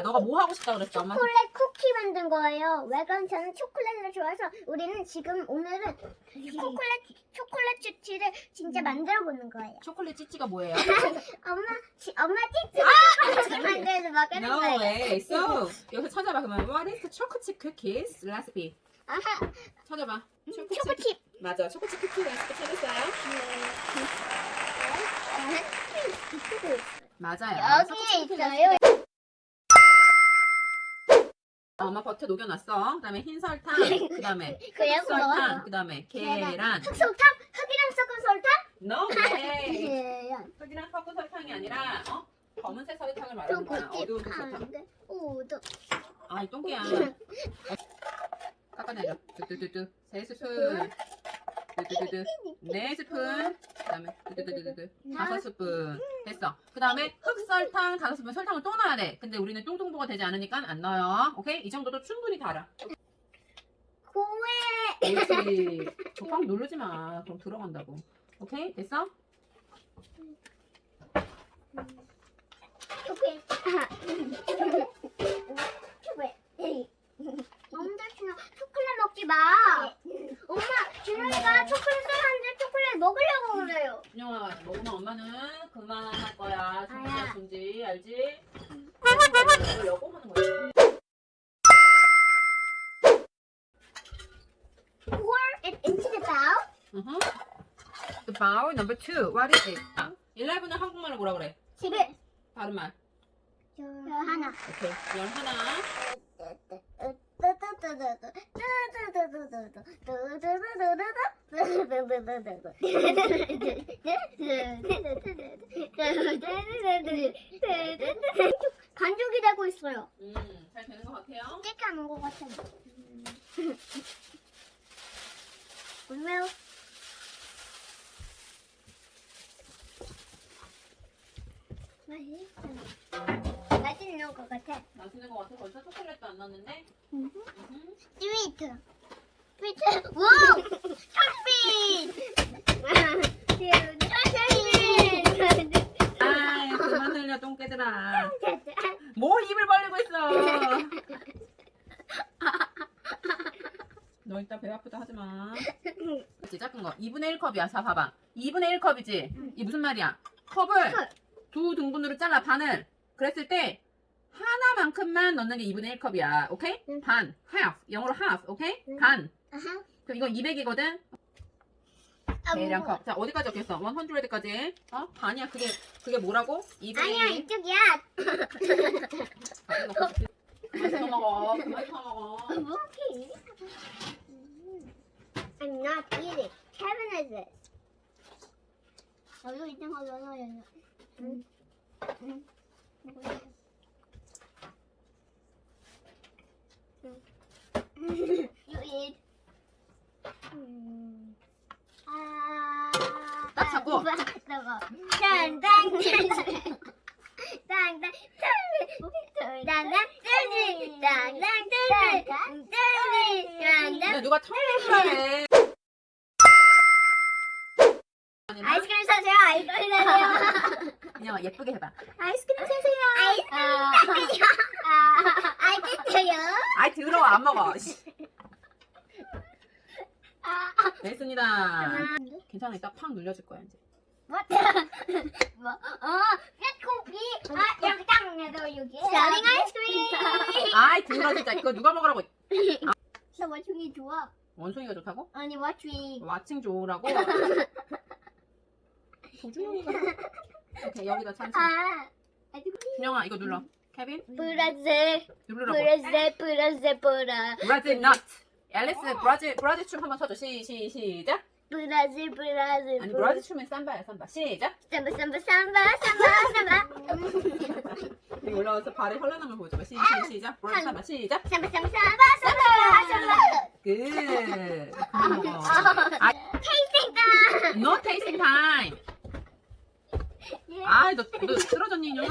너가 뭐 하고 싶다 그랬어? 엄마 초콜릿 쿠키 만든 거예요. 왜 그럼 저는 초콜릿을 좋아해서 우리는 지금 오늘은 초콜릿 초콜릿 치치를 진짜 만들어 보는 거예요. 초콜릿 찌찌가 뭐예요? 엄마 치, 엄마 찌찌 초콜릿 만들어서 먹는 No 거예요. way. So 여기서 찾아봐 그러면 What is the chocolate cookies recipe? 아하, 찾아봐. 초코칩. 초코칩. 맞아. 초코칩 쿠키 레시피 찾았어요? 맞아요. 여기에 있어요. 어, 엄마 버터 녹여놨어. 그다음에 흰 설탕, 그다음에 그래요? 설탕, 먹어요. 그다음에 계란. 흑설탕? 흑이랑 섞은 설탕? No way. 계란. 흑이랑 섞은 설탕이 아니라 어? 검은색 설탕을 말하는 거야. 어두운. 색 설탕. 안 돼. 오도. 아, 이 똥개야. 깎아내려. 뚜뚜뚜뚜. 세 스푼. 뚜뚜뚜뚜. 네 스푼. 그다음에 뚜뚜뚜뚜뚜. 다섯 스푼. 됐어. 그다음에 흑설탕 다섯 스푼. 설탕을 또 넣어야 돼. 근데 우리는 똥똥도가 되지 않으니까 안 넣어요. 오케이? 이 정도도 충분히 달아. 고에. 옳지. 저빵 누르지 마. 그럼 들어간다고. 오케이? 됐어? 초콜릿. 엄마 준아 초콜릿 먹지 마. 엄마 준아가 초콜릿 먹으려고 그래요. 준영아, 먹으면 엄마는 그만할 거야. 아야. 준지야, 준지. 알지? 이거 여보 하는 거야. Pour it into the bowl. Uh-huh. The bowl number two. What is it? 아, 11은 한국말로 뭐라 그래? 집에 다른 말. 저 하나. 오케이. 열 하나. 반죽이 되고 있어요. 음, 잘 되는 것 같아요. 찌까는 것 같아요. 맛있어. 맛있는 것 같아. 맛있는 것 같아. 벌써 초콜릿도 안 넣었는데. 음. 음. 스위트. 와우! 초콜릿! 초콜릿! 아이, 그만 흘려, 똥개들아. 뭘 입을 벌리고 있어. 너 이따 배 아프다 하지 마. 그치, 작은 거. 2분의 1컵이야. 자, 봐봐. 2분의 1컵이지? 응. 이 무슨 말이야? 컵을 컵. 두 등분으로 잘라, 반을. 그랬을 때, 하나만큼만 넣는 게 2분의 1컵이야. 오케이? 응. 반. half. 영어로 half. 오케이? 응. 반. 아하. 그럼 이건 200이거든? 대량 컵. 자, 어디까지 적혔어? 100까지. 어? 반이야. 그게, 그게 뭐라고? 2분의 아니야 1. 이쪽이야. 사 먹어. 사 먹어. 뭐지? I'm not eating. Kevin is it. 여기 있는 거 넣어 여기. 응. 응. You eat. 음. 아. 딱 잡고. 땅땅 땅땅 땅땅 땅땅 땅땅 근데 누가 털을 해. 아이스크림 사세요 아이스크림 사세요 그냥 예쁘게 해봐. 아이스크림 사세요 아이스크림 사세요 아이스크림요 아이 더러워 안 먹어. 씨. 됐습니다. 괜찮아 이따 팍 눌려줄 거야 이제. 뭐? 뭐? 어, ፌ코피. 아, 여기 딱 내도 여기. 스타링 아이스크림. 아이 더러워 진짜 이거 누가 먹으라고? 나 와중이 좋아. 원숭이가 좋다고? 아니 와중이. 와칭 좋으라고? 오케이 여기다 참치. 아, 준영아 이거 눌러. 케빈 브라질, 누르라고. 브라질, 브라질, 브라. 브라질 넛. 앨리스 브라질 브라질 춤 한번 쳐줘. 시 시 시작. 브라질, 브라질. 아니 브라질 춤은 삼바야 삼바. 시작. 삼바, 삼바, 삼바, 삼바, 삼바. 여기 올라와서 발에 현란함을 보여줘봐. 시, 시, 시작. 브라질 삼바 시작. 삼바, 삼바, 삼바, 삼바, 삼바. 그 그만 먹어. 아, 테이스팅가. no tasting time. 아이 너, 너 쓰러졌니 인형아?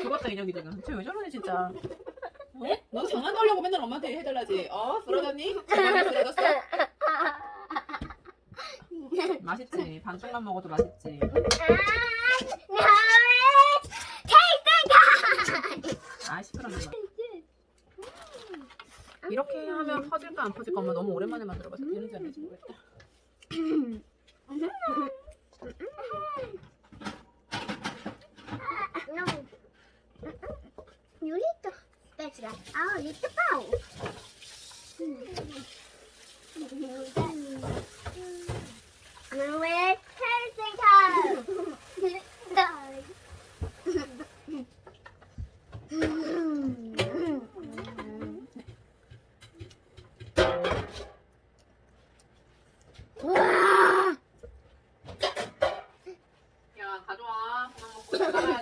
죽었다 인형이 지금. 쟤왜 저러네 진짜. 어? 너 장난 하려고 맨날 엄마한테 해달라지. 어? 쓰러졌니? 엄마한테 쓰러졌어? 맛있지. 반쪽만 먹어도 맛있지. 아. 아. 너. 이렇게 하면 퍼질까 안 퍼질까 엄마 너무 오랜만에 만들어봐서 되는지 안 되는지 모르겠다. You need to that's right. Oh, Yeah.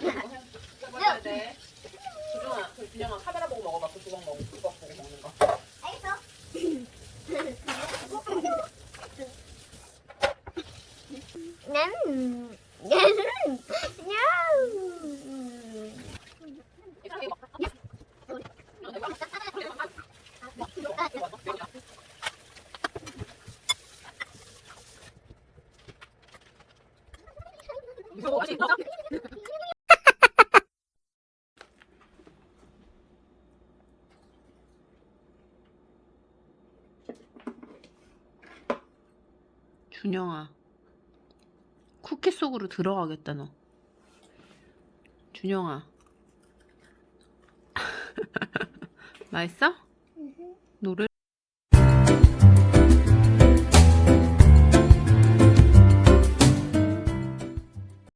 준영아 쿠키 속으로 들어가겠다 너. 준영아. 맛있어? 노래